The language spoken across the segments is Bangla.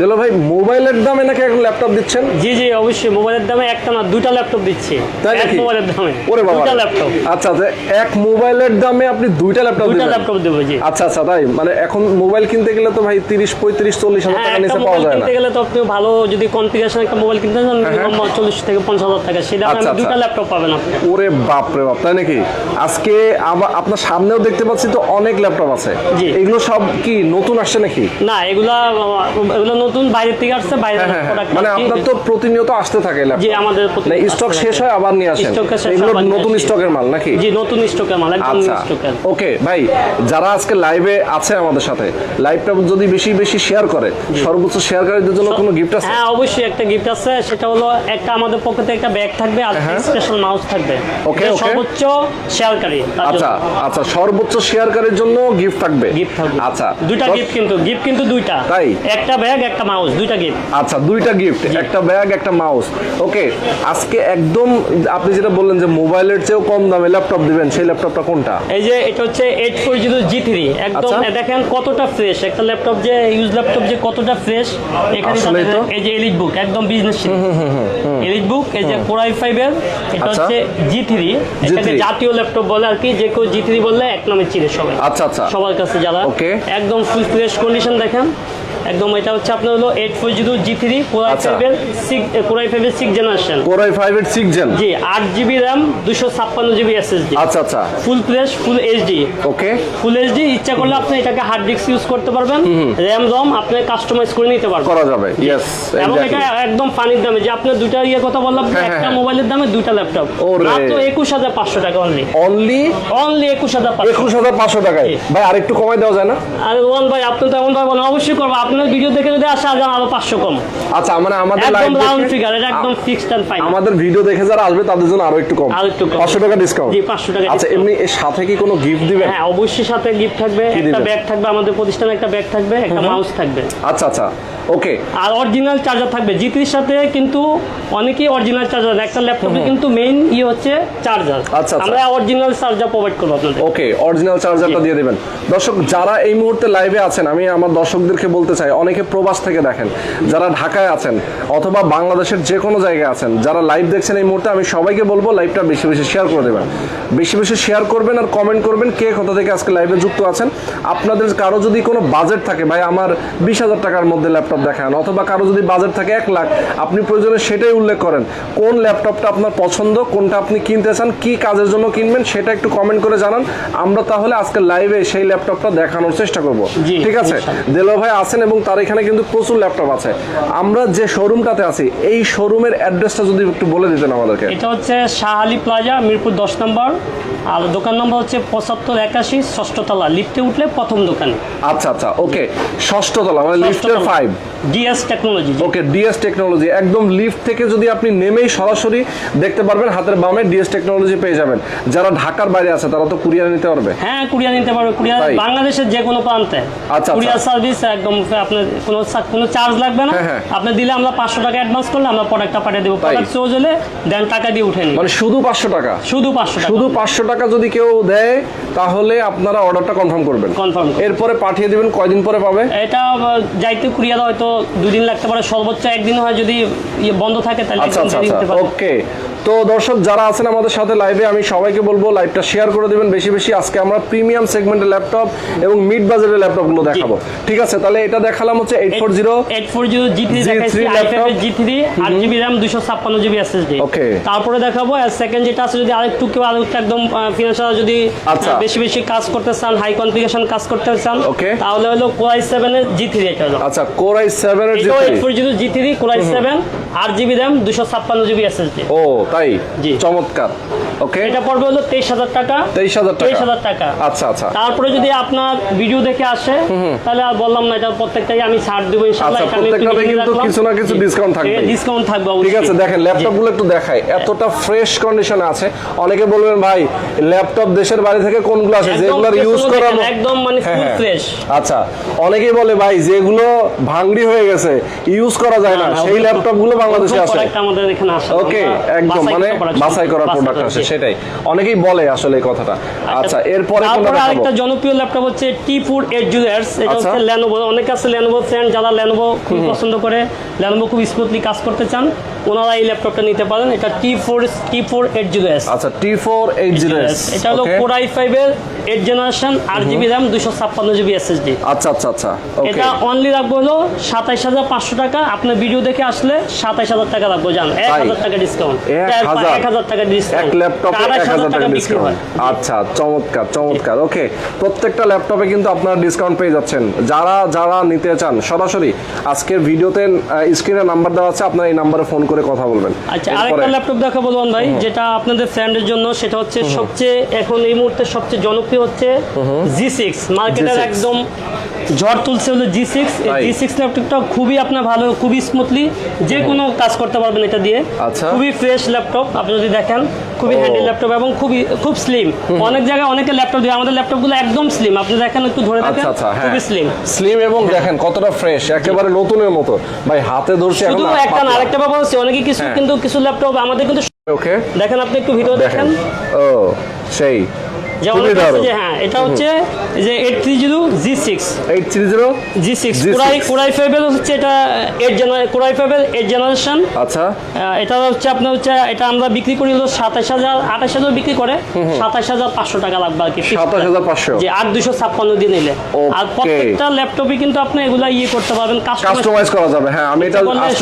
দিলো ভাই মোবাইলের দামে নাকি এখন ল্যাপটপ দিচ্ছেন? জি জি অবশ্যই মোবাইলের দামে একটা না দুইটা ল্যাপটপ দিচ্ছি। তাই নাকি? মোবাইলের দামে ওরে বাবা। দুইটা ল্যাপটপ। আচ্ছা আচ্ছা এক মোবাইলের দামে আপনি দুইটা ল্যাপটপ দুইটা ল্যাপটপ দেবো জি। আচ্ছা আচ্ছা তাই? মানে এখন মোবাইল কিনতে গেলে তো ভাই তিরিশ পঁয়ত্রিশ চল্লিশ হাজার হ্যাঁ টাকা নিচে পাওয়া যায় না। কিনতে গেলে তো আপনি ভালো যদি কনফিগারেশন একটা মোবাইল কিনতে চান মিনিমাম চল্লিশ থেকে পঞ্চাশ হাজার টাকা। দামে আচ্ছা, আপনি দুইটা আচ্ছা। ল্যাপটপ পাবেন আপনি। ওরে বাপ রে বাপ তাই নাকি? আজকে আপনার সামনেও দেখতে পাচ্ছি তো অনেক ল্যাপটপ আছে। এগুলো সব কি নতুন আসছে নাকি? না এগুলা এগুলো নতুন বাইরের থেকে আসছে বাইরের হ্যাঁ, হ্যাঁ, হ্যাঁ। মানে আপনার তো প্রতিনিয়ত আসতে থাকে জি আমাদের মানে স্টক শেষ হয় আবার নিয়ে আসেন। এগুলো নতুন স্টকের মাল নাকি? জি নতুন স্টকের মাল একদম আচ্ছা। স্টকের ওকে ভাই যারা আজকে লাইভে আছে আমাদের সাথে লাইভটা যদি বেশি বেশি শেয়ার করে সর্বোচ্চ শেয়ারকারীদের জন্য কোনো গিফট আছে? হ্যাঁ অবশ্যই একটা গিফট আছে সেটা হলো একটা আমাদের পকেটে একটা ব্যাগ থাকবে আর। স্পেশাল মাউস থাকবে। এটা সর্বোচ্চ শেয়ারকারী আচ্ছা আচ্ছা সর্বোচ্চ শেয়ারকারীর জন্য গিফট থাকবে। গিফট থাকবে। আচ্ছা দুইটা গিফট কিন্তু গিফট কিন্তু দুইটা। তাই? একটা ব্যাগ একটা মাউস দুইটা গিফট আচ্ছা দুইটা গিফট একটা ব্যাগ একটা মাউস ওকে আজকে একদম আপনি যেটা বললেন যে মোবাইলের চেয়েও কম দামে ল্যাপটপ দিবেন সেই ল্যাপটপটা কোনটা? এই যে এটা হচ্ছে eight four zero G three একদম আচ্ছা। দেখেন কতটা ফ্রেশ একটা ল্যাপটপ যে ইউজ ল্যাপটপ যে কতটা ফ্রেশ এখানে। এই যে এলিট বুক একদম বিজনেস হুম হুম হুম এলিট বুক এই যে কোরাই ফাইভ এর এটা আচ্ছা। হচ্ছে জি থ্রি এটাকে জাতীয় ল্যাপটপ বলে আর কি যে কেউ জি থ্রি বললে এক নামে চিনে সবাই। আচ্ছা আচ্ছা। সবার কাছে যারা. একদম ফুল ফ্রেশ কন্ডিশন দেখেন। একদম এটা হচ্ছে আপনার হলো eight four zero G three core i আচ্ছা। এর six core i five six generation core i five এর সিক্স জেন জি আট জিবি র্যাম দুশো ছাপ্পান্ন জিবি এসএসডি আচ্ছা আচ্ছা। Full fresh full HD okay full HD ইচ্ছা করলে আপনি এটাকে হার্ড ডিস্ক ইউজ করতে পারবেন। র্যাম রম আপনি কাস্টমাইজ করে নিতে পারবেন। করা যাবে। ইয়েস এবং এটা একদম পানির দামে যে আপনার দুইটা ইয়ে কথা বললাম হ্যাঁ, একটা হ্যাঁ। মোবাইলের দামে দুইটা ল্যাপটপ। মাত্র একুশ হাজার পাঁচশো টাকা অনলি অনলি অনলি একুশ হাজার একুশ হাজার পাঁচশো টাকায়। ভাই আরেকটু কমাই দেওয়া যায় না? আর ওয়ান ভাই আপনি তো এমন অবশ্যই করব আপনার ভিডিও দেখে যদি আসে আজ আরও পাঁচশো কম। আচ্ছা মানে আমাদের একদম রাউন্ড ফিগার এটা একদম ফিক্সড ফাইন আমাদের ভিডিও দেখে যারা আসবে তাদের জন্য আরও একটু কম। আরও একটু কম। পাঁচশো টাকা ডিসকাউন্ট জি, 500 টাকা আচ্ছা এমনি এর সাথে কি কোনো গিফট দিবেন? হ্যাঁ অবশ্যই সাথে গিফট থাকবে। একটা ব্যাগ থাকবে আমাদের প্রতিষ্ঠানে একটা ব্যাগ থাকবে একটা মাউস থাকবে। আচ্ছা আচ্ছা ওকে। আর অরিজিনাল চার্জার থাকবে। জিতির সাথে কিন্তু অনেকেই অরিজিনাল চার্জার একটা ল্যাপটপে কিন্তু মেইন ই হচ্ছে চার্জার আচ্ছা, আচ্ছা। আমরা অরিজিনাল চার্জার প্রোভাইড করব আপনাদের। ওকে অরিজিনাল চার্জারটা। দিয়ে দিবেন। দর্শক যারা এই মুহূর্তে লাইভে আছেন আমি আমার দর্শকদেরকে বলতে চাই অনেকে প্রবাস থেকে দেখেন। যারা ঢাকায় আছেন অথবা বাংলাদেশের যে কোনো জায়গায় আছেন যারা লাইভ দেখছেন এই মুহূর্তে আমি সবাইকে বলব লাইভটা বেশি বেশি শেয়ার করে দেবেন। বেশি বেশি শেয়ার করবেন আর কমেন্ট করবেন কে কোথা থেকে আজকে লাইভে যুক্ত আছেন। আপনাদের কারও যদি কোনো বাজেট থাকে ভাই আমার বিশ হাজার টাকার মধ্যে ল্যাপটপ দেখান অথবা কারও যদি বাজেট থাকে এক লাখ আপনি প্রয়োজনে সেটাই উল্লেখ করেন। কোন ল্যাপটপটা আপনার পছন্দ কোনটা আপনি কিনতে চান কি কাজের জন্য কিনবেন সেটা একটু কমেন্ট করে জানান। আমরা তাহলে আজকে লাইভে সেই ল্যাপটপটা দেখানোর চেষ্টা করব। ঠিক আছে? দেলো ভাই আছেন এবং তার এখানে কিন্তু প্রচুর ল্যাপটপ আছে। আমরা যে শোরুমটাতে আছি এই শোরুমের অ্যাড্রেসটা যদি একটু বলে দিতেন আমাদেরকে। এটা হচ্ছে শাহ আলী প্লাজা মিরপুর দশ নম্বর। আর দোকান নম্বর হচ্ছে পঁচাত্তর একাশি ষষ্ঠতলা। লিফটে উঠলে প্রথম দোকানে। আচ্ছা আচ্ছা ওকে। ষষ্ঠ তলা মানে লিফটের five DS technology okay DS technology একদম লিফট থেকে যদি আপনি নেমেই সরাসরি দেখতে পারবেন হাতের বামে ডিএস টেকনোলজি পেয়ে যাবেন। যারা ঢাকার বাইরে আছে তারা তো কুরিয়ার নিতে পারবে। হ্যাঁ কুরিয়ার নিতে পারবে। কুরিয়ার বাংলাদেশের যে কোনো প্রান্তে। আচ্ছা। কুরিয়ার সার্ভিস একদম আপনার কোনো কোনো চার্জ লাগবে না। হ্যাঁ, হ্যাঁ। আপনি দিলে আমরা পাঁচশো টাকা অ্যাডভান্স করলে আমরা প্রোডাক্টটা পাঠিয়ে দেবো। প্রোডাক্ট চোজ হলে দেন টাকা দিয়ে উঠে মানে শুধু পাঁচশো টাকা? শুধু পাঁচশো শুধু পাঁচশো টাকা যদি কেউ দেয় তাহলে আপনারা অর্ডারটা কনফার্ম করবেন। কনফার্ম এরপরে পাঠিয়ে দিবেন কয়দিন পরে পাবে? এটা যাইতে কুরিয়ার হয়তো দুদিন লাগতে পারে। সর্বোচ্চ একদিন হয় যদি ইয়ে বন্ধ থাকে তাহলে আচ্ছা আচ্ছা আচ্ছা। ওকে। তো দর্শক যারা আছেন আমাদের সাথে লাইভে আমি সবাইকে বলব লাইভটা শেয়ার করে দিবেন। বেশি বেশি আজকে আমরা প্রিমিয়াম সেগমেন্টের ল্যাপটপ এবং মিড বাজারের ল্যাপটপগুলো দেখাবো। ঠিক আছে? তাহলে এটা দেখালাম হচ্ছে eight four zero eight four zero G three G3 দেখাইছি laptop। জি থ্রি আট জিবি র্যাম দুশো ছাপ্পান্ন জিবি এসএসডি Okay. তারপরে দেখাবো সেকেন্ড যেটা আছে যদি আরেকটু কেউ আরেকটু একদম ফিনান্সিয়াল যদি আচ্ছা। বেশি বেশি কাজ করতে চান হাই কনফিগারেশন কাজ করতে চান ওকে তাহলে হলো কোয়াই সেভেনের জি থ্রি এটা আচ্ছা কোরাই সেভেন এর এটাও eight four zero G three core i seven আট জিবি র্যাম দুশো ছাপ্পান্ন জিবি এসএসডি ও তাই? জি। চমৎকার। ওকে এটা পড়বে হলো তেইশ হাজার টাকা। তেইশ হাজার টাকা। তেইশ হাজার টাকা। আচ্ছা আচ্ছা। তারপরে যদি আপনার ভিডিও দেখে আসে তাহলে আর বললাম না এটা প্রত্যেকটাই আমি ছাড় দেবো ইনশাআল্লাহ আচ্ছা, প্রত্যেকটাতে কিন্তু কিছু না কিছু discount থাকবেই। এ, discount থাকবে ঠিক আছে দেখেন জি। ল্যাপটপগুলো একটু দেখাই। এতটা ফ্রেশ কন্ডিশনে আছে। অনেকে বলবেন ভাই ল্যাপটপ দেশের বাইরে থেকে কোনগুলো আসে? একদম যেগুলো ইউজ করা একদম মানে হ্যাঁ, ফুল হ্যাঁ। ফ্রেশ আচ্ছা অনেকেই বলে ভাই যেগুলো ভাঙড়ি হয়ে গেছে ইউজ করা যায় না। সেই ল্যাপটপগুলো বাংলাদেশে আসে। আমাদের এখানে আসে। ওকে একদম মানে বাছাই করা প্রোডাক্ট আসে সেটাই। অনেকেই বলে আসলে এই কথাটা। আচ্ছা এরপরে কোনটা দেখাবো? আরেকটা জনপ্রিয় ল্যাপটপ হচ্ছে এটা আচ্ছা। হচ্ছে অনেক আছে যারা খুব পছন্দ করে খুব স্মুথলি কাজ করতে চান ওনারা এই ল্যাপটপটা নিতে পারেন। এটা আচ্ছা টি ফোর এইট জিরো এটা হলো ফাইভের এইট জেনারেশন আচ্ছা আচ্ছা আচ্ছা এটা অনলি রাখব হলো সাতাইশ হাজার পাঁচশো টাকা। আপনার ভিডিও দেখে আসলে সাতাইশ হাজার টাকা রাখব জান। এক হাজার টাকা ডিসকাউন্ট এক হাজার? এক টাকা এক ডিসকাউন্ট ল্যাপটপে এক হাজার টাকা ডিসকাউন্ট আচ্ছা চমৎকার চমৎকার। ওকে প্রত্যেকটা ল্যাপটপে কিন্তু আপনারা ডিসকাউন্ট পেয়ে যাচ্ছেন। যারা যারা নিতে চান সরাসরি আজকের ভিডিওতে স্ক্রিনে নাম্বার দেওয়া আছে আপনারা এই নাম্বারে ফোন করে কথা বলবেন। আচ্ছা আরেকটা ল্যাপটপ দেখাবো বলুন ভাই যেটা আপনাদের ফ্রেন্ডের জন্য সেটা হচ্ছে সবচেয়ে এখন এই মুহূর্তে সবচেয়ে জনপ্রিয় হচ্ছে জি সিক্স মার্কেটের একদম ঝড় তুলছে হলো জি সিক্স? জি সিক্স ল্যাপটপটা খুবই আপনার ভালো খুবই স্মুথলি যে কোনো কাজ করতে পারবেন এটা দিয়ে। আচ্ছা। খুবই ফ্রেশ ল্যাপটপ আপনি যদি দেখেন খুবই হ্যান্ডি ল্যাপটপ এবং খুবই খুব স্লিম অনেক জায়গায় অনেকে ল্যাপটপ দিয়ে আমাদের ল্যাপটপগুলো একদম স্লিম আপনি দেখেন একটু ধরে দেখেন আচ্ছা আচ্ছা হ্যাঁ। খুবই স্লিম স্লিম এবং দেখেন কতটা ফ্রেশ একেবারে নতুনের মতো। ভাই হাতে ধরছে শুধু একটা না আরেকটা ব্যাপার হচ্ছে অনেকে কিছু হ্যাঁ। কিন্তু কিছু ল্যাপটপ আমাদের কিন্তু ওকে দেখেন আপনি একটু ভিডিও দেখেন। ও সেই। যেমন খুবই হচ্ছে দারুণ। যে হ্যাঁ এটা হচ্ছে যে eight three zero G six eight three zero G six core i core i ফাইভের হচ্ছে এটা এইট জেনারে কোরাই ফাইভের এইট জেনারেশন আচ্ছা। এটা হচ্ছে আপনার হচ্ছে এটা আমরা বিক্রি করি হলো সাতাশ হাজার আঠাশ হাজার বিক্রি করে। সাতাশ হাজার পাঁচশো টাকা লাগবে আর কি সাতাশ হাজার পাঁচশো। যে আট দুশো ছাপ্পান্ন দিয়ে নিলে। আর প্রত্যেকটা ল্যাপটপে কিন্তু আপনি এগুলা ইয়ে করতে পারবেন কাস্টমাইজ কাস্টমাইজ করা যাবে। হ্যাঁ আমি এটা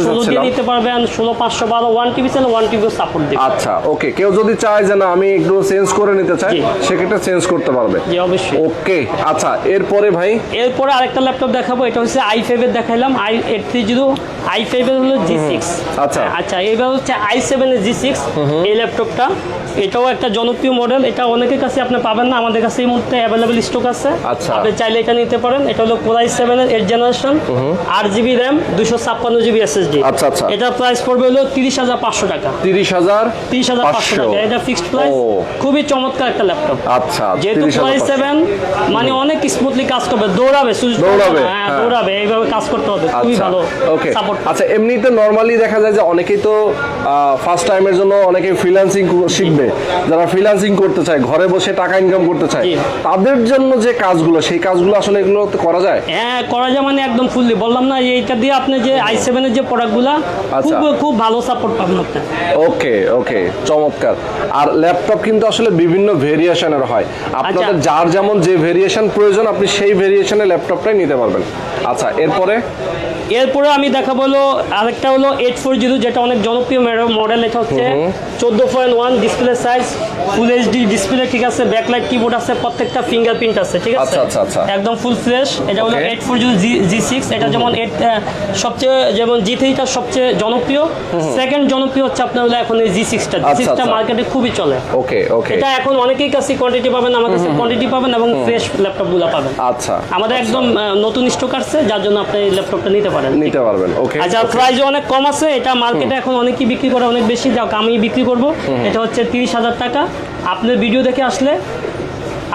ষোলো দিয়ে নিতে পারবেন ষোলো পাঁচশো বারো ওয়ান টিভি ওয়ান সাপোর্ট দেবে। আচ্ছা ওকে কেউ যদি চায় যে না আমি একটু চেঞ্জ করে নিতে চাই জি। সেক্ষেত্রে চেঞ্জ করতে পারবে। জি অবশ্যই। ওকে আচ্ছা এরপরে ভাই? এরপরে আরেকটা ল্যাপটপ দেখাবো এটা হচ্ছে আই ফাইভের দেখাইলাম I eight three zero I ফাইভের হলো জি সিক্স আচ্ছা। আচ্ছা এবার হচ্ছে আই সেভেনের জি সিক্স এই ল্যাপটপটা। এটাও একটা জনপ্রিয় মডেল এটা অনেকের কাছে আপনি পাবেন না আমাদের কাছে এই মুহূর্তে অ্যাভেলেবেল স্টক আছে। আচ্ছা। আপনি চাইলে এটা নিতে পারেন এটা হলো কোরাই সেভেনের এইট জেনারেশন আট জিবি র্যাম দুশো ছাপ্পান্ন জিবি এসএসডি আচ্ছা, আচ্ছা। এটা প্রাইস পড়বে হলো তিরিশ হাজার পাঁচশো টাকা। তিরিশ হাজার তিরিশ হাজার পাঁচশো টাকা এটা ফিক্সড প্রাইস খুবই চমৎকার একটা ল্যাপটপ। আচ্ছা যেহেতু পাঁচশো। সেভেন মানে অনেক স্মুথলি কাজ করবে দৌড়াবে দৌড়াবে, হ্যাঁ হ্যাঁ। দৌড়াবে এইভাবে কাজ করতে হবে খুবই আচ্ছা ভালো ওকে আচ্ছা এমনিতে নর্মালি দেখা যায় যে অনেকেই তো ফার্স্ট টাইমের জন্য অনেকে ফ্রিল্যান্সিং শিখবে। যারা ফ্রিল্যান্সিং করতে চায় ঘরে বসে টাকা ইনকাম করতে চায় তাদের জন্য যে কাজগুলো সেই কাজগুলো আসলে এগুলো তো করা যায়? হ্যাঁ করা যায় মানে একদম ফুললি বললাম না এইটা দিয়ে আপনি যে আই সেভেনের যে প্রোডাক্টগুলো আচ্ছা। খুব খুব ভালো সাপোর্ট পাবেন আপনি ওকে ওকে চমৎকার। আর ল্যাপটপ কিন্তু আসলে বিভিন্ন ভেরিয়েশনের হয়। আপনাদের আচ্ছা। যার যেমন যে ভেরিয়েশন প্রয়োজন আপনি সেই ভেরিয়েশনে ল্যাপটপটাই নিতে পারবেন। আচ্ছা এরপরে? এরপরে আমি দেখাবো হলো আরেকটা হলো এইট ফোর জিরো যেটা অনেক জনপ্রিয় মডেল এটা হচ্ছে চোদ্দ point one display size full HD display ঠিক আছে? ব্যাকলাইট কিবোর্ড আছে প্রত্যেকটা ফিঙ্গারপ্রিন্ট আছে ঠিক আছে? আচ্ছা, আচ্ছা, আচ্ছা। একদম ফুল ফ্রেশ এটা হলো. Eight four zero G six এটা যেমন এইট সবচেয়ে যেমন জি থ্রিটা সবচেয়ে জনপ্রিয়। সেকেন্ড জনপ্রিয় হচ্ছে আপনার হলো এখন এই জি সিক্সটা জি সিক্সটা। মার্কেটে খুবই চলে। ওকে ওকে এটা এখন অনেকেই কাছে কোয়ান্টিটি পাবেন আমার কাছে কোয়ান্টিটি পাবেন এবং ফ্রেশ ল্যাপটপগুলো পাবেন। আচ্ছা। আমাদের একদম নতুন স্টক আসছে যার জন্য আপনি এই ল্যাপটপটা নিতে পারেন। নিতে পারবেন ওকে আচ্ছা প্রাইস অনেক কম আছে এটা মার্কেটে এখন অনেকেই বিক্রি করে অনেক বেশি। যাক আমি বিক্রি করব। এটা হচ্ছে তিরিশ হাজার টাকা। আপনার ভিডিও দেখে আসলে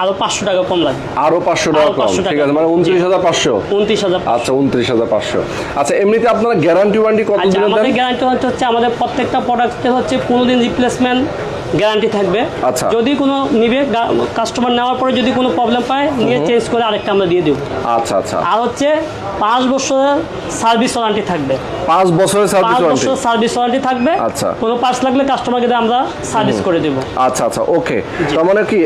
আরও পাঁচশো টাকা কম লাগবে আরও পাঁচশো টাকা কম 500 টাকা। ঠিক আছে মানে উনত্রিশ হাজার পাঁচশো। উনত্রিশ হাজার আচ্ছা উনত্রিশ হাজার পাঁচশো। আচ্ছা এমনিতে আপনারা গ্যারান্টি ওয়ারেন্টি কত দিনের আমাদের দেন গ্যারান্টি হচ্ছে আমাদের প্রত্যেকটা প্রোডাক্টে হচ্ছে পনেরো দিন রিপ্লেসমেন্ট গ্যারান্টি থাকবে। আচ্ছা। যদি কোনো নিবে কাস্টমার নেওয়ার পরে যদি কোনো প্রবলেম পায় নিয়ে চেঞ্জ করে আরেকটা আমরা দিয়ে দেবো। আচ্ছা আচ্ছা। আর হচ্ছে পাঁচ বছরের সার্ভিস ওয়ারান্টি থাকবে। পাঁচ বছরের সার্ভিস ওয়ারেন্টি বছর সার্ভিস ওয়ারেন্টি থাকবে। আচ্ছা। কোনো পার্টস লাগলে কাস্টমারকে আমরা সার্ভিস করে দেবো। আচ্ছা আচ্ছা ওকে। তার মানে কি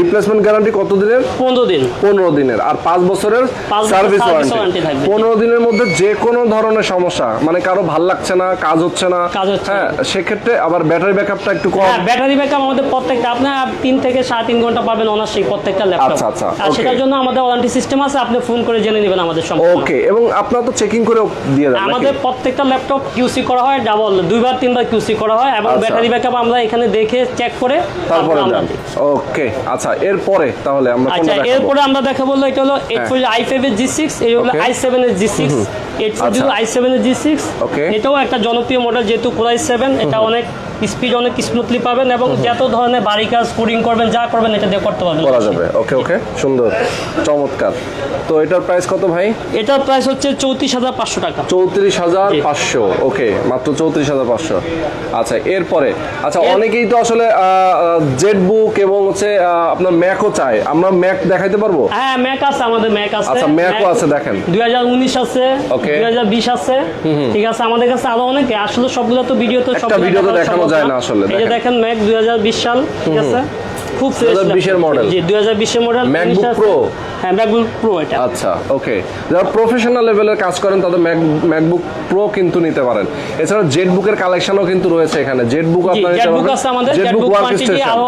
রিপ্লেসমেন্ট গ্যারান্টি কত দিনের? পনেরো দিন। পনেরো দিনের। আর পাঁচ বছরের সার্ভিস ওয়ারেন্টি warranty থাকবে। পনেরো দিনের মধ্যে যে কোনো ধরনের সমস্যা মানে কারও ভালো লাগছে না কাজ হচ্ছে না। হ্যাঁ সেক্ষেত্রে আবার ব্যাটারি ব্যাকআপটা একটু কম। ব্যাটারি ব্যাকআপ আমাদের প্রত্যেকটা আপনার তিন থেকে সাড়ে তিন ঘণ্টা পাবেন অনার্সই প্রত্যেকটা ল্যাপটপ আচ্ছা, আচ্ছা, আর সেটার জন্য আমাদের ওয়ারেন্টি সিস্টেম আছে আপনি ফোন করে জেনে নেবেন আমাদের সম্পর্কে ওকে এবং আপনারা তো চেকিং করে দিয়ে দেন? আমাদের প্রত্যেকটা ল্যাপটপ কিউসি করা হয় ডাবল দুইবার তিনবার কিউসি করা হয় এবং আচ্ছা। ব্যাটারি ব্যাকআপ আমরা এখানে দেখে চেক করে তারপরে। ওকে আচ্ছা এরপরে তাহলে আমরা আচ্ছা এরপরে আমরা দেখা বলল এটা হলো এইট ফোর আই ফাইভ এর জি সিক্স এই হলো আই সেভেন এর জি সিক্স এইট ফোর আচ্ছা। আই সেভেন এর জি সিক্স. এটাও একটা জনপ্রিয় মডেল যেহেতু কোরাই সেভেন এটা অনেক স্পিড অনেক স্মুথলি পাবেন এবং যত ধরনের বাড়ি কাজ কোডিং করবেন যা করবেন এটা দিয়ে করতে পারবেন। করা যাবে। ওকে ওকে সুন্দর। চমৎকার। তো এটার প্রাইস কত ভাই? এটার প্রাইস হচ্ছে চৌত্রিশ হাজার পাঁচশো টাকা। চৌত্রিশ হাজার। পাঁচশো। ওকে মাত্র চৌত্রিশ হাজার পাঁচশো। আচ্ছা এরপরে। আচ্ছা অনেকেই তো আসলে জেট বুক এবং হচ্ছে আপনার ম্যাকও চায়। আমরা ম্যাক দেখাইতে পারব? হ্যাঁ ম্যাক আছে আমাদের ম্যাক আছে। আচ্ছা, ম্যাকও আছে, দেখেন। দুই হাজার উনিশ আছে Okay. দুই হাজার বিশ আছে। ঠিক আছে আমাদের কাছে আরও অনেক। আসলে সবগুলো তো ভিডিও তো সবগুলো video তো দেখানো যায় না আসলে, এই যে দেখেন। ম্যাক দুই হাজার বিশ সাল ঠিক আছে খুব ফ্রেশ 2020 এর model। জি দুই হাজার বিশের মডেল MacBook Pro? হ্যাঁ ম্যাকবুক প্রো এটা। আচ্ছা ওকে যারা প্রফেশনাল লেভেলের কাজ করেন তাদের ম্যাকবুক প্রো কিন্তু নিতে পারেন। এছাড়া জেট বুকের কালেকশনও কিন্তু রয়েছে এখানে। জেট বুক আপনারা জেটবুক আছে আমাদের। জেটবুক কোয়ান্টিটি আরও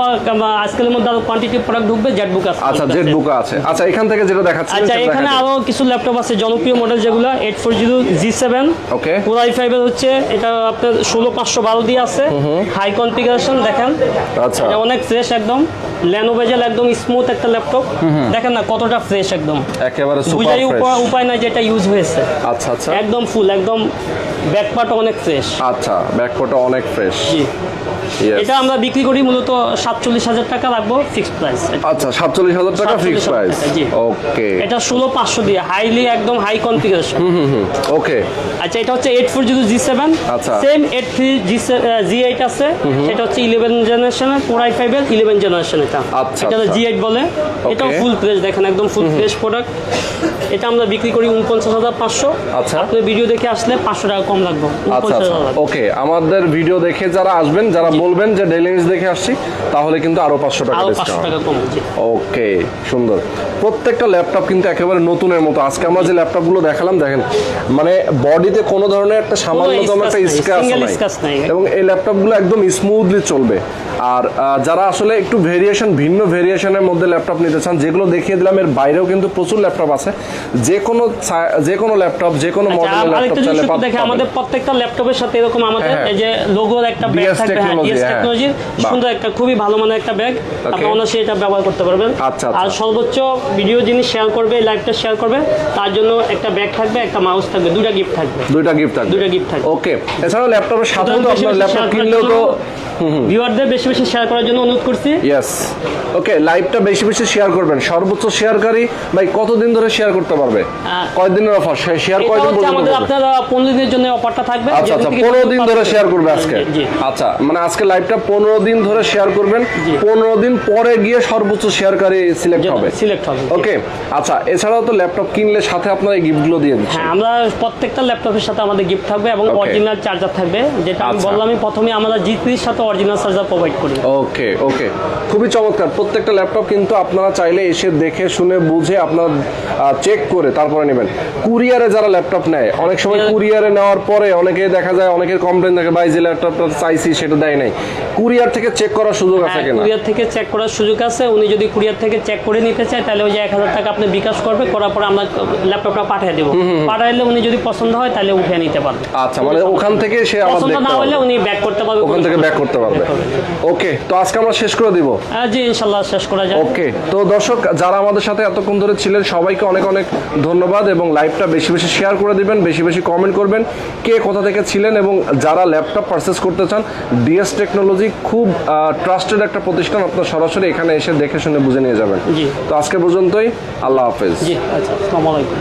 আজকের মধ্যে আরও কোয়ান্টিটি প্রোডাক্ট ঢুকবে জেটবুক আছে। আচ্ছা আমাদের জেট বুক আছে। আচ্ছা এখান থেকে যেটা দেখাচ্ছি আচ্ছা এখানে আরও কিছু ল্যাপটপ আছে জনপ্রিয় মডেল যেগুলো eight four zero G seven okay core I ফাইভের হচ্ছে এটা আপনার ষোলো পাঁচশো বারো দিয়ে আছে। হাই কনফিগারেশন দেখেন। আচ্ছা। এটা অনেক ফ্রেশ একদম। ল্যানোভেজেল একদম স্মুথ একটা ল্যাপটপ দেখেন না কতটা ফ্রেশ একদম। একেবারে সুপার ফ্রেশ উপায় নাই যেটা ইউজ হয়েছে। আচ্ছা আচ্ছা। একদম ফুল একদম ব্যাকপার্ট অনেক ফ্রেশ আচ্ছা ব্যাকপোটা অনেক ফ্রেশ জি। এটা আমরা বিক্রি করি মূলত সাতচল্লিশ হাজার টাকা রাখব ফিক্সড প্রাইস আচ্ছা সাতচল্লিশ হাজার টাকা 47,000 ফিক্স প্রাইস। ওকে এটা ষোলো পাঁচশো দিয়ে হাইলি একদম হাই কনফিগারেশন ওকে আচ্ছা এটা হচ্ছে eight four zero G seven আচ্ছা। Same eight three G G eight আছে। সেটা হচ্ছে ইলেভেন জেনারেশনের ফোর আই ফাইভের ইলেভেন জেনারেশন এটা। আচ্ছা, এটা আচ্ছা। জি এইট বলে। এটাও ফুল ফ্রেশ দেখেন একদম ফুল ফ্রেশ প্রোডাক্ট এটা আমরা বিক্রি করি উনপঞ্চাশ হাজার পাঁচশো। আচ্ছা। আপনি ভিডিও দেখে আসলে পাঁচশো টাকা কম লাগবে আচ্ছা উনপঞ্চাশ আচ্ছা। ওকে আমাদের ভিডিও দেখে যারা আসবেন যারা বলবেন যে ডেইলি নিউজ দেখে আসছি তাহলে কিন্তু আরও পাঁচশো টাকা টাকা কম ওকে সুন্দর। প্রত্যেকটা ল্যাপটপ কিন্তু একেবারে নতুনের মতো। আজকে আমরা যে ল্যাপটপগুলো দেখালাম দেখেন মানে বডিতে কোনো ধরনের একটা সামান্যতম একটা স্ক্র্যাচ নাই। এবং এই ল্যাপটপগুলো একদম স্মুথলি চলবে। আর যারা আসলে একটু ভেরিয়েশন ভিন্ন ভেরিয়েশনের মধ্যে ল্যাপটপ নিতে চান যেগুলো দেখিয়ে দিলাম এর বাইরেও কিন্তু প্রচুর ল্যাপটপ আছে যে কোনো যে কোনো ল্যাপটপ যে কোনো মডেলের ল্যাপটপ চাইলে। দেখে আমাদের প্রত্যেকটা ল্যাপটপের সাথে এরকম আমাদের হ্যাঁ, হ্যাঁ। এই যে লোগোর একটা ব্যাগ থাকবে হ্যাঁ ডিএস হ্যাঁ। টেকনোলজির সুন্দর একটা খুবই ভালো মানের একটা ব্যাগ আপনি অনায়াসে এটা ব্যবহার করতে পারবেন আচ্ছা, আচ্ছা। আর সর্বোচ্চ ভিডিও জিনিস শেয়ার করবে লাইভটা শেয়ার করবে তার জন্য একটা ব্যাগ থাকবে একটা মাউস থাকবে দুইটা গিফট থাকবে দুইটা গিফট থাকবে দুইটা গিফট থাকবে। ওকে এছাড়াও ল্যাপটপের সাথে তো আপনার ল্যাপটপ কিনলেও তো ভিউয়ারদের বেশি বেশি বেশি শেয়ার করার জন্য অনুরোধ করছি। ইয়েস ওকে লাইভটা বেশি বেশি শেয়ার করবেন। সর্বোচ্চ শেয়ারকারী ভাই কতদিন ধরে শেয়ার করতে পারবে? আহ, কয়দিনের অফার শেয়ার এটা কয়দিন পর্যন্ত আমাদের? আপনার পনেরো দিনের জন্য অফারটা থাকবে। আচ্ছা আচ্ছা থেকে পনেরো আপনি দিন ধরে শেয়ার করবে আজকে? আচ্ছা মানে আজকে লাইভটা পনেরো দিন ধরে শেয়ার করবেন। জি। পনেরো দিন পরে গিয়ে সর্বোচ্চ শেয়ারকারী সিলেক্ট হবে। সিলেক্ট হবে ওকে আচ্ছা এছাড়াও তো ল্যাপটপ কিনলে সাথে আপনার গিফটগুলো দিয়ে দিচ্ছে। হ্যাঁ আমরা প্রত্যেকটা ল্যাপটপের সাথে আমাদের গিফট থাকবে এবং অরিজিনাল চার্জার থাকবে। যেটা আমি আচ্ছা। বললামই প্রথমে আমরা জি থ্রির সাথে অরিজিনাল চার্জার প্রোভাইড করি ওকে ওকে। খুবই চমৎকার। প্রত্যেকটা ল্যাপটপ কিন্তু আপনারা চাইলে এসে দেখে শুনে বুঝে আপনার চেক করে তারপরে নেবেন। কুরিয়ারে যারা ল্যাপটপ নেয় অনেক সময় কুরিয়ারে নেওয়ার পরে অনেকে দেখা যায় অনেকের কমপ্লেন থাকে ভাই যে ল্যাপটপটা চাইছি সেটা দেয় নাই। কুরিয়ার থেকে চেক করার সুযোগ আছে হ্যাঁ কিনা? কুরিয়ার থেকে চেক করার সুযোগ আছে। উনি যদি কুরিয়ার থেকে চেক করে নিতে চায় তাহলে ওই যে এক হাজার টাকা আপনি বিকাশ করবে করার পরে আমরা ল্যাপটপটা পাঠিয়ে দেবো। পাঠাইলে উনি যদি পছন্দ হয় তাহলে উঠে নিতে পারবে। আচ্ছা মানে ওখান থেকে সে পছন্দ না হলে উনি ব্যাক করতে পারবে ওখান থেকে ব্যাক করতে পারবে। ওকে তো আজকে আমরা শেষ করে দিব। হ্যাঁ জি ইনশাল্লাহ শেষ করা যায়। ওকে তো দর্শক যারা আমাদের সাথে এতক্ষণ ধরে ছিলেন সবাইকে অনেক অনেক ধন্যবাদ এবং লাইভটা বেশি বেশি শেয়ার করে দিবেন বেশি বেশি কমেন্ট করবেন। কে কোথা থেকে ছিলেন এবং যারা ল্যাপটপ পারচেস করতে চান ডিএস টেকনোলজি খুব ট্রাস্টেড একটা প্রতিষ্ঠান আপনার সরাসরি এখানে এসে দেখে শুনে বুঝে নিয়ে যাবেন। জি। তো আজকে পর্যন্তই আল্লাহ হাফেজ। জি আচ্ছা আসসালামু আলাইকুম।